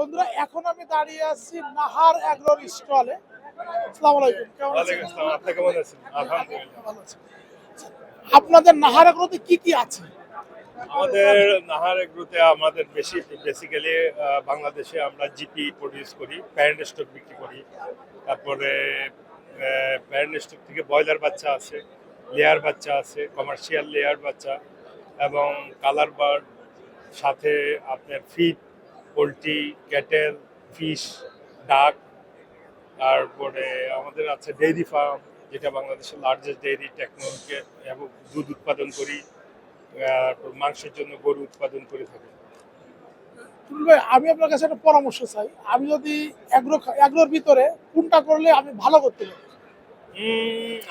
বন্ধুরা এখন আমি দাঁড়িয়ে আছি নাহার অ্যাগ্রোর স্টলে আসসালামু আলাইকুম কেমন আছেন? ওয়ালাইকুম আপনি কেমন আছেন? আলহামদুলিল্লাহ। ভালো আছি। আপনাদের নাহার অ্যাগ্রোতে কি কি আছে? আমাদের নাহার এগ্রোতে আমাদের বেশি বেসিক্যালি বাংলাদেশে আমরা জিপি প্রডিউস করি প্যারেন্ট স্টক বিক্রি করি। তারপরে প্যারেন্ট স্টক থেকে ব্রয়লার বাচ্চা আছে লেয়ার বাচ্চা আছে কমার্শিয়াল লেয়ার বাচ্চা এবং কালার বার্ড সাথে আপনার ফিট পোলট্রি ক্যাটেল ফিশ ডাক তারপরে আমাদের আছে ডেইরি ফার্ম যেটা বাংলাদেশের লার্জেস্ট ডেইরি টেকনোলজি এবং দুধ উৎপাদন করি তারপর মাংসের জন্য গরু উৎপাদন করে থাকি। ভাই আমি আপনার কাছে একটা পরামর্শ চাই। আমি যদি অ্যাগ্রো অ্যাগ্রোর ভিতরে কোনটা করলে আমি ভালো করতে পারি?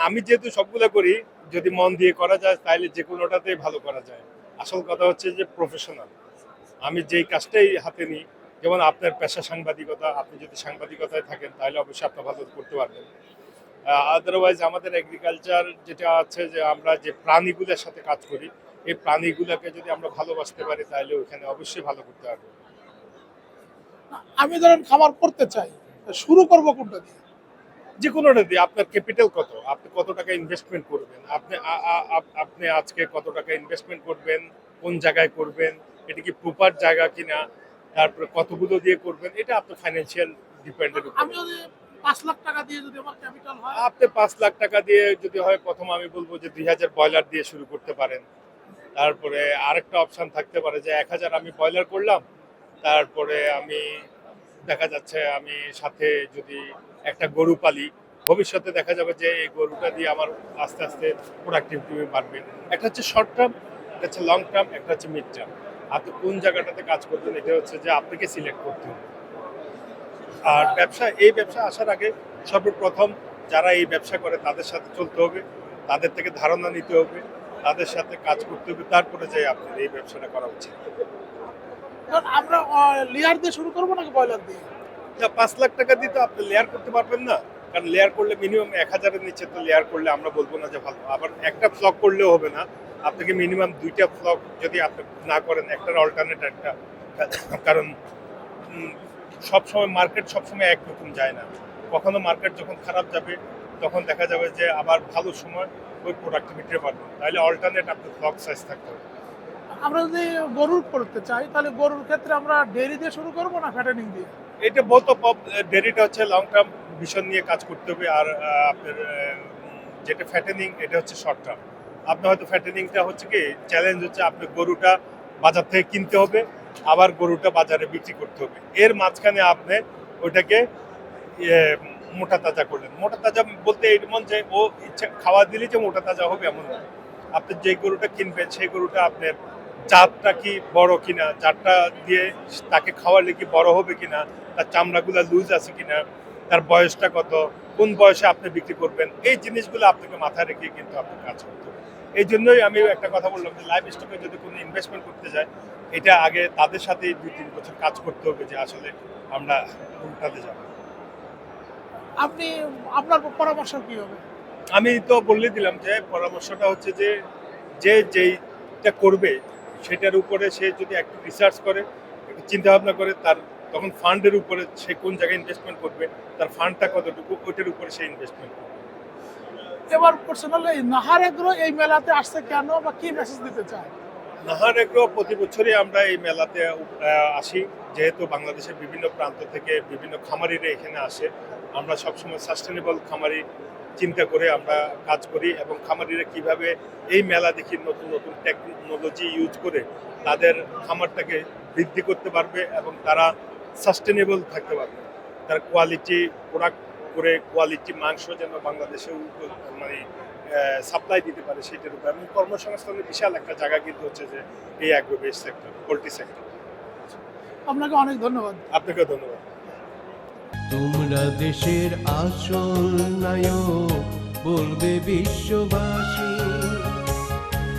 আমি যেহেতু সবগুলো করি যদি মন দিয়ে করা যায় তাহলে যে কোনোটাতেই ভালো করা যায়। আসল কথা হচ্ছে যে প্রফেশনাল আমি যেই কাজটাই হাতে নিই যেমন আপনার পেশা সাংবাদিকতা আপনি যদি সাংবাদিকতায় থাকেন তাহলে অবশ্যই আপনি ভালো করতে পারবেন। আদারওয়াইজ আমাদের এগ্রিকালচার যেটা আছে যে আমরা যে প্রাণীগুলোর সাথে কাজ করি এই প্রাণীগুলোকে যদি আমরা ভালোবাসতে পারি তাহলে ওখানে অবশ্যই ভালো করতে পারব। আমি ধরেন খামার করতে চাই শুরু করব কোনটা দিয়ে? যে কোনোটা দিয়ে। আপনার ক্যাপিটাল কত? আপনি কত টাকা ইনভেস্টমেন্ট করবেন? আপনি আপনি আজকে কত টাকা ইনভেস্টমেন্ট করবেন? কোন জায়গায় করবেন? এটা কি প্রপার জায়গা কিনা তারপরে কতগুলো দিয়ে করবেন এটা আপনার ফাইন্যান্সিয়াল ডিপেন্ডেন্ট আমি যদি পাঁচ লাখ টাকা দিয়ে যদি আমার ক্যাপিটাল হয় আপনি পাঁচ লাখ টাকা দিয়ে যদি হয় প্রথম আমি বলব যে দুই হাজার ব্রয়লার দিয়ে শুরু করতে পারেন। তারপরে আরেকটা অপশন থাকতে পারে যে এক হাজার আমি ব্রয়লার করলাম তারপরে আমি দেখা যাচ্ছে আমি সাথে যদি একটা গরু পালি ভবিষ্যতে দেখা যাবে যে এই গরুটা দিয়ে আমার আস্তে আস্তে প্রোডাক্টিভিটি বাড়বে। একটা হচ্ছে শর্ট টার্ম একটা হচ্ছে লং টার্ম একটা হচ্ছে মিড টার্ম আপনি কোন জায়গাটাতে কাজ করবেন এটা হচ্ছে যে আপনাকে সিলেক্ট করতে হবে। আর ব্যবসা এই ব্যবসা আসার আগে সর্বপ্রথম যারা এই ব্যবসা করে তাদের সাথে চলতে হবে তাদের থেকে ধারণা নিতে হবে তাদের সাথে কাজ করতে হবে তারপরে যাই আপনার এই ব্যবসাটা করা উচিত। আমরা লেয়ার দিয়ে শুরু করব নাকি ব্রয়লার দিয়ে? না পাঁচ লাখ টাকা দিয়ে তো আপনি লেয়ার করতে পারবেন না। কারণ লেয়ার করলে মিনিমাম এক হাজারের নিচে তো লেয়ার করলে আমরা বলব না যে ভালো আবার একটা ফ্লক করলেও হবে না। আপনাকে মিনিমাম দুইটা ফ্লক যদি আপনি না করেন একটার অল্টারনেট একটা কারণ সবসময় মার্কেট সবসময় একরকম যায় না। কখনো মার্কেট যখন খারাপ যাবে তখন দেখা যাবে যে আবার ভালো সময় ওই প্রোডাক্টিভিটি পারবেন তাহলে অল্টারনেট আপনার ফ্লক সাইজ থাকতে হবে। আমরা যদি গরুর করতে চাই তাহলে গরুর ক্ষেত্রে আমরা ডেয়ারি দিয়ে শুরু করব না ফ্যাটেনিং দিয়ে? এটা অফ ডেরিটা হচ্ছে লং টার্ম ভিশন নিয়ে কাজ করতে হবে আর আপনার যেটা ফ্যাটেনিং এটা হচ্ছে শর্ট টার্ম আপনার হয়তো ফ্যাটেনিংটা হচ্ছে কি চ্যালেঞ্জ হচ্ছে আপনি গরুটা বাজার থেকে কিনতে হবে, আবার গরুটা বাজারে বিক্রি করতে হবে। এর মাঝখানে আপনি ওইটাকে মোটা তাজা করলেন। মোটা তাজা বলতে এমন যে ও ইচ্ছা, খাওয়া দিলে যে মোটা তাজা হবে এমন না। আপনি যে গরুটা কিনবেন, সেই গরুটা আপনার জাতটা কি বড় কিনা, জাতটা দিয়ে তাকে খাওয়ালে কি বড় হবে কিনা, তার চামড়াগুলো লুজ আছে কিনা তার বয়সটা কত কোন বয়সে আপনি বিক্রি করবেন এই জিনিসগুলো আপনাকে মাথায় রেখে কিন্তু আপনি কাজ করতে হবে। এই জন্যই আমি একটা কথা বললাম যে লাইফ স্টকে যদি কোনো ইনভেস্টমেন্ট করতে যায় এটা আগে তাদের সাথে দুই তিন বছর কাজ করতে হবে যে আসলে আমরা কোনটাতে যাব। আপনি আপনার পরামর্শ কি হবে? আমি তো বলে দিলাম যে পরামর্শটা হচ্ছে যে যে যেইটা করবে সেটার উপরে সে যদি একটু রিসার্চ করে একটু চিন্তা ভাবনা করে তার তখন ফান্ডের উপরে সে কোন জায়গায় ইনভেস্টমেন্ট করবে তার ফান্ডটা কতটুকু ওইটার উপরে সে ইনভেস্টমেন্ট করবে। এবার পার্সোনালি এই নাহার এগ্রো এই মেলাতে আসছে কেন বা কি মেসেজ দিতে চায়? নাহার এগ্রো প্রতি বছরই আমরা এই মেলাতে আসি। যেহেতু বাংলাদেশের বিভিন্ন প্রান্ত থেকে বিভিন্ন খামারিরা এখানে আসে আমরা সবসময় সাস্টেনেবল খামারি চিন্তা করে আমরা কাজ করি এবং খামারিরা কীভাবে এই মেলা দেখি নতুন নতুন টেকনোলজি ইউজ করে তাদের খামারটাকে বৃদ্ধি করতে পারবে এবং তারা সাস্টেনেবল থাকতে পারবে। তার কোয়ালিটি প্রোডাক্ট করে কোয়ালিটি মাংস যেন বাংলাদেশে মানে সাপ্লাই দিতে পারে সেটার উপর। এবং কর্মসংস্থানের বিশাল একটা জায়গা কিন্তু হচ্ছে যে এই agro base sector poultry sector আপনাকে অনেক ধন্যবাদ। আপনাকেও ধন্যবাদ। তোমরা দেশের আসল নায়ক বলবে বিশ্ববাসী